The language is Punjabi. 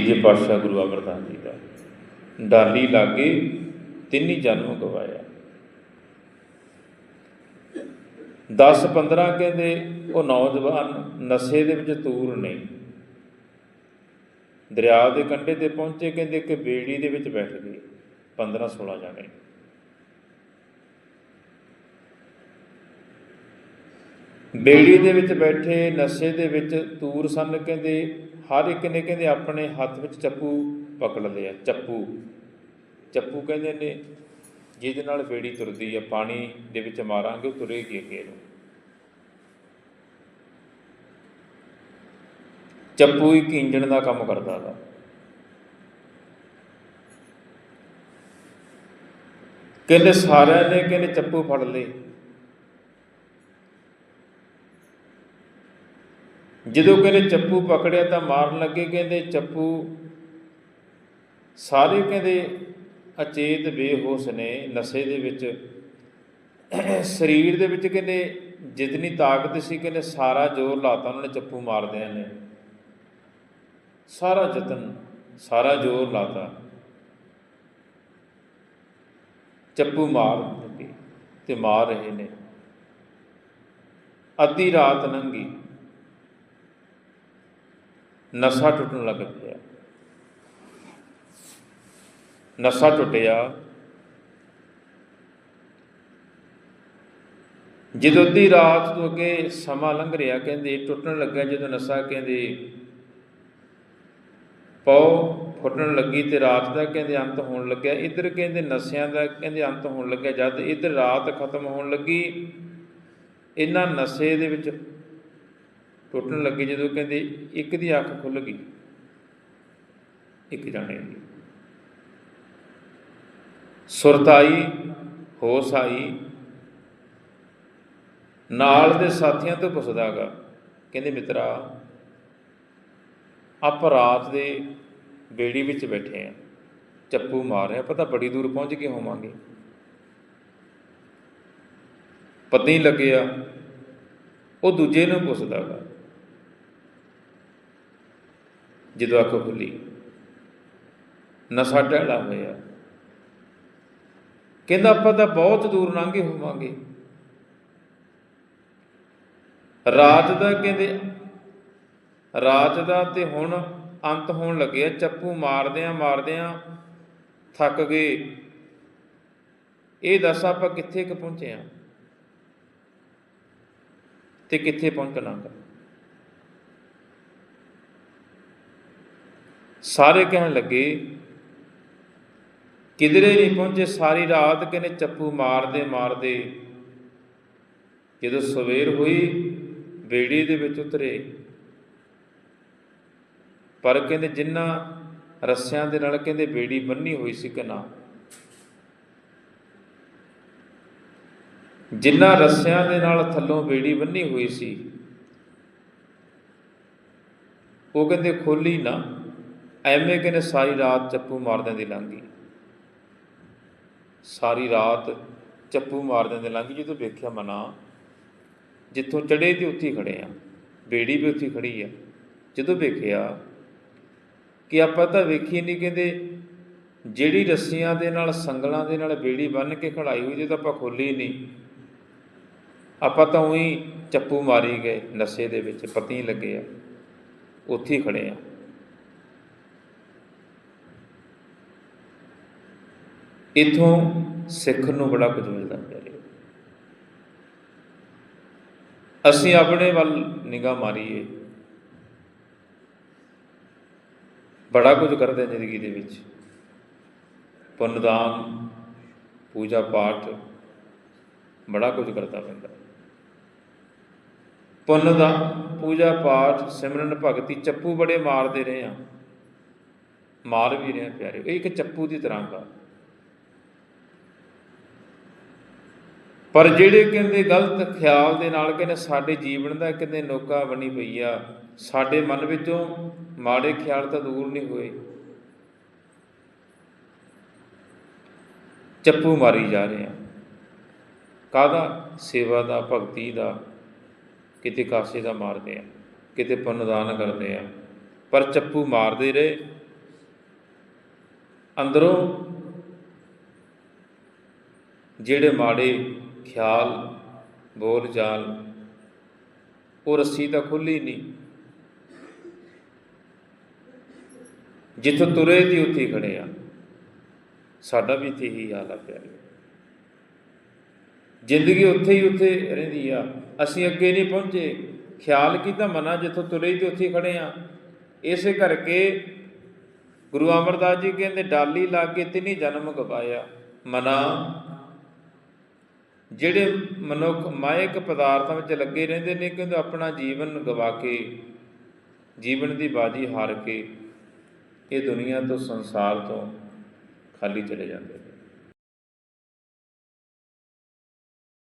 ਤੀਜੇ ਪਾਤਸ਼ਾਹ ਗੁਰੂ ਅਮਰਦਾਸ ਜੀ ਦਾ। ਡਾਲੀ ਲਾਗੇ ਤਿੰਨੀ ਜਨਮ ਗਵਾਇਆ। 10 15 ਕਹਿੰਦੇ ਉਹ ਨੌਜਵਾਨ ਨਸ਼ੇ ਦੇ ਵਿੱਚ ਤੂਰ ਨੇ। ਦਰਿਆ ਦੇ ਕੰਢੇ ਤੇ ਪਹੁੰਚੇ ਕਹਿੰਦੇ ਇੱਕ ਬੇੜੀ ਦੇ ਵਿੱਚ ਬੈਠ ਗਏ 15 16 ਜਾਣੇ। ਬੇੜੀ ਦੇ ਵਿੱਚ ਬੈਠੇ, ਨਸ਼ੇ ਦੇ ਵਿੱਚ ਤੂਰ ਸਨ ਕਹਿੰਦੇ ਹਰ ਇੱਕ ਨੇ ਕਹਿੰਦੇ ਆਪਣੇ ਹੱਥ ਵਿੱਚ ਚੱਪੂ ਪਕੜ ਲਿਆ, ਚੱਪੂ। ਚੱਪੂ ਕਹਿੰਦੇ ਨੇ, ਜਿਹਦੇ ਨਾਲ ਬੇੜੀ ਤੁਰਦੀ ਆ, ਪਾਣੀ ਦੇ ਵਿੱਚ ਮਾਰਾਂਗੇ, ਉਹ ਤੁਰੇਗੀ ਅੱਗੇ ਨੂੰ। ਚੱਪੂ ਇੱਕ ਇੰਜਣ ਦਾ ਕੰਮ ਕਰਦਾ ਦਾ ਕਹਿੰਦੇ ਸਾਰਿਆਂ ਨੇ, ਕਹਿੰਦੇ ਚੱਪੂ ਫੜ ਲਏ। ਜਦੋਂ ਕਹਿੰਦੇ ਚੱਪੂ ਪਕੜਿਆ ਤਾਂ ਮਾਰਨ ਲੱਗੇ, ਕਹਿੰਦੇ ਚੱਪੂ ਸਾਰੇ ਕਹਿੰਦੇ ਅਚੇਤ ਬੇਹੋਸ਼ ਨੇ, ਨਸ਼ੇ ਦੇ ਵਿੱਚ। ਸਰੀਰ ਦੇ ਵਿੱਚ ਕਹਿੰਦੇ ਜਿਤਨੀ ਤਾਕਤ ਸੀ, ਕਹਿੰਦੇ ਸਾਰਾ ਜ਼ੋਰ ਲਾਤਾ ਉਹਨਾਂ ਨੇ ਚੱਪੂ ਮਾਰਦਿਆਂ ਨੇ। ਸਾਰਾ ਯਤਨ, ਸਾਰਾ ਜ਼ੋਰ ਲਾਤਾ। ਚੱਪੂ ਮਾਰ ਲੱਗੇ ਤੇ ਮਾਰ ਰਹੇ ਨੇ। ਅੱਧੀ ਰਾਤ ਲੰਘੀ। ਨਸ਼ਾ ਟੁੱਟਣ ਲੱਗ ਪਿਆ ਨਸ਼ਾ ਟੁੱਟਿਆ। ਜਦੋਂ ਦੀ ਰਾਤ ਤੋਂ ਅੱਗੇ ਸਮਾਂ ਲੰਘ ਰਿਹਾ, ਕਹਿੰਦੇ ਟੁੱਟਣ ਲੱਗਾ ਜਦੋਂ ਨਸ਼ਾ ਕਹਿੰਦੇ ਪਉ ਫੁੱਟਣ ਲੱਗੀ ਤੇ ਰਾਤ ਦਾ ਕਹਿੰਦੇ ਅੰਤ ਹੋਣ ਲੱਗਿਆ। ਇੱਧਰ ਕਹਿੰਦੇ ਨਸ਼ਿਆਂ ਦਾ ਕਹਿੰਦੇ ਅੰਤ ਹੋਣ ਲੱਗਿਆ। ਜਦ ਇੱਧਰ ਰਾਤ ਖਤਮ ਹੋਣ ਲੱਗੀ, ਇਹਨਾਂ ਨਸ਼ੇ ਦੇ ਵਿੱਚ ਟੁੱਟਣ ਲੱਗੇ ਜਦੋਂ ਕਹਿੰਦੇ ਇੱਕ ਦੀ ਅੱਖ ਖੁੱਲ ਗਈ, ਇੱਕ ਜਾਣੇ ਦੀ। ਸੁਰਤ ਆਈ ਹੋਸ਼ ਆਈ। ਨਾਲ ਦੇ ਸਾਥੀਆਂ ਤੋਂ ਪੁੱਛਦਾਗਾ ਕਹਿੰਦੇ ਮਿੱਤਰਾ, ਆਪਾਂ ਰਾਤ ਦੇ ਬੇੜੀ ਵਿੱਚ ਬੈਠੇ ਆ, ਚੱਪੂ ਮਾਰ ਰਹੇ ਰਿਹਾ ਪਤਾ ਬੜੀ ਦੂਰ ਪਹੁੰਚ ਕੇ ਹੋਵਾਂਗੇ। ਪਤਾ ਹੀ ਲੱਗਿਆ, ਉਹ ਦੂਜੇ ਨੂੰ ਪੁੱਛਦਾਗਾ ਜਦੋਂ ਅੱਖ ਖੁੱਲੀ, ਨਸ਼ਾ ਟਹਿਲਾ ਹੋਇਆ। ਕਹਿੰਦਾ, ਆਪਾਂ ਤਾਂ ਬਹੁਤ ਦੂਰ ਲੰਘੇ ਹੋਵਾਂਗੇ। ਰਾਤ ਦਾ ਕਹਿੰਦੇ, ਰਾਤ ਦਾ ਤੇ ਹੁਣ ਅੰਤ ਹੋਣ ਲੱਗਿਆ। ਚੱਪੂ ਮਾਰਦਿਆਂ ਮਾਰਦਿਆਂ ਥੱਕ ਗਏ। ਇਹ ਦੱਸ ਆਪਾਂ ਕਿੱਥੇ ਕੁ ਪਹੁੰਚੇ ਆ? ਤੇ ਕਿੱਥੇ ਪਹੁੰਚਣਾ ਸਾਰੇ ਕਹਿਣ ਲੱਗੇ, ਕਿਧਰੇ ਨਹੀਂ ਪਹੁੰਚੇ, ਸਾਰੀ ਰਾਤ ਕਹਿੰਦੇ ਚੱਪੂ ਮਾਰਦੇ ਮਾਰਦੇ। ਜਦੋਂ ਸਵੇਰ ਹੋਈ, ਬੇੜੀ ਦੇ ਵਿੱਚ ਉਤਰੇ। ਪਰ ਕਹਿੰਦੇ ਜਿੰਨਾ ਰੱਸਿਆਂ ਦੇ ਨਾਲ ਕਹਿੰਦੇ ਬੇੜੀ ਬੰਨੀ ਹੋਈ ਸੀ ਕਿ ਨਾ। ਜਿੰਨਾ ਰੱਸਿਆਂ ਦੇ ਨਾਲ ਥੱਲੋਂ ਬੇੜੀ ਬੰਨੀ ਹੋਈ ਸੀ, ਉਹ ਕਹਿੰਦੇ ਖੋਲੀ ਨਾ। ਐਵੇਂ ਕਹਿੰਦੇ ਸਾਰੀ ਰਾਤ ਚੱਪੂ ਮਾਰਦਿਆਂ ਦੀ ਲੰਘੀ ਸਾਰੀ ਰਾਤ ਚੱਪੂ ਮਾਰਦਿਆਂ ਦੀ ਲੰਘੀ ਜਦੋਂ ਵੇਖਿਆ ਮਨਾ, ਜਿੱਥੋਂ ਚੜੇ ਤੇ ਉੱਥੇ ਹੀ ਖੜੇ ਆ। ਬੇੜੀ ਵੀ ਉੱਥੇ ਖੜੀ ਆ। ਜਦੋਂ ਵੇਖਿਆ ਕਿ ਆਪਾਂ ਤਾਂ ਵੇਖੀ ਨਹੀਂ ਕਹਿੰਦੇ ਜਿਹੜੀ ਰੱਸੀਆਂ ਦੇ ਨਾਲ, ਸੰਗਲਾਂ ਦੇ ਨਾਲ ਬੇੜੀ ਬੰਨ ਕੇ ਖੜਾਈ ਹੋਈ, ਜੇ ਤਾਂ ਆਪਾਂ ਖੋਲੀ ਨਹੀਂ ਆਪਾਂ ਤਾਂ ਉਹੀ ਚੱਪੂ ਮਾਰੀ ਗਏ, ਨਸ਼ੇ ਦੇ ਵਿੱਚ ਪਤੀ ਲੱਗੇ ਆ, ਉੱਥੇ ਹੀ ਖੜੇ ਆ। ਇਥੋਂ ਸਿੱਖ ਨੂੰ ਬੜਾ ਕੁਝ ਮਿਲਦਾ ਪਿਆਰੇ ਅਸੀਂ ਆਪਣੇ ਵੱਲ ਨਿਗਾਹ ਮਾਰੀਏ। ਬੜਾ ਕੁਝ ਕਰਦੇ ਜ਼ਿੰਦਗੀ ਦੇ ਵਿੱਚ। ਪੁੰਨਦਾਨ, ਪੂਜਾ ਪਾਠ, ਬੜਾ ਕੁਝ ਕਰਦਾ ਪੈਂਦਾ ਪੁੰਨ ਦਾ ਪੂਜਾ ਪਾਠ, ਸਿਮਰਨ ਭਗਤੀ ਚੱਪੂ ਬੜੇ ਮਾਰਦੇ ਰਹੇ ਆ ਮਾਰ ਵੀ ਰਹੇ ਪਿਆਰੇ। ਇਹ ਇੱਕ ਚੱਪੂ ਦੀ ਤਰ੍ਹਾਂ ਦਾ ਪਰ ਜਿਹੜੇ ਕਹਿੰਦੇ ਗਲਤ ਖਿਆਲ ਦੇ ਨਾਲ ਕਹਿੰਦੇ ਸਾਡੇ ਜੀਵਨ ਦਾ ਕਹਿੰਦੇ ਨੋਕਾ ਬਣੀ ਪਈ ਆ, ਸਾਡੇ ਮਨ ਵਿੱਚੋਂ ਮਾੜੇ ਖਿਆਲ ਤਾਂ ਦੂਰ ਨਹੀਂ ਹੋਏ। ਚੱਪੂ ਮਾਰੀ ਜਾ ਰਹੇ ਆ। ਕਾਹਦਾ? ਸੇਵਾ ਦਾ, ਭਗਤੀ ਦਾ, ਕਿਤੇ ਕਾਸੇ ਦਾ ਮਾਰਦੇ ਆ, ਕਿਤੇ ਪੁੰਨਦਾਨ ਕਰਦੇ ਆ। ਪਰ ਚੱਪੂ ਮਾਰਦੇ ਰਹੇ। ਅੰਦਰੋਂ ਜਿਹੜੇ ਮਾੜੇ ਖਿਆਲ, ਬੋਲ ਚਾਲ ਉਹ ਰੱਸੀ ਤਾਂ ਖੁੱਲੀ ਨਹੀਂ ਜਿੱਥੋਂ ਤੁਰੇ ਦੀ ਉੱਥੇ ਹੀ ਖੜੇ ਆ। ਸਾਡਾ ਵੀ ਇੱਥੇ ਹੀ ਹਾਲ ਆ ਪਿਆ ਜ਼ਿੰਦਗੀ ਉੱਥੇ ਹੀ ਉੱਥੇ ਰਹਿੰਦੀ ਆ। ਅਸੀਂ ਅੱਗੇ ਨਹੀਂ ਪਹੁੰਚੇ। ਖਿਆਲ ਕੀਤਾ ਮਨਾ ਜਿੱਥੋਂ ਤੁਰੇ ਤੇ ਉੱਥੇ ਖੜੇ ਆ। ਇਸੇ ਕਰਕੇ ਗੁਰੂ ਅਮਰਦਾਸ ਜੀ ਕਹਿੰਦੇ, ਡਾਲੀ ਲਾ ਕੇ ਤਿੰਨੀ ਜਨਮ ਗਵਾਇਆ। ਮਨਾ ਜਿਹੜੇ ਮਨੁੱਖ ਮਾਇਕ ਪਦਾਰਥਾਂ ਵਿੱਚ ਲੱਗੇ ਰਹਿੰਦੇ ਨੇ, ਕਿਉਂਕਿ ਆਪਣਾ ਜੀਵਨ ਗਵਾ ਕੇ, ਜੀਵਨ ਦੀ ਬਾਜੀ ਹਾਰ ਕੇ, ਇਹ ਦੁਨੀਆ ਤੋਂ ਸੰਸਾਰ ਤੋਂ ਖਾਲੀ ਚਲੇ ਜਾਂਦੇ ਨੇ।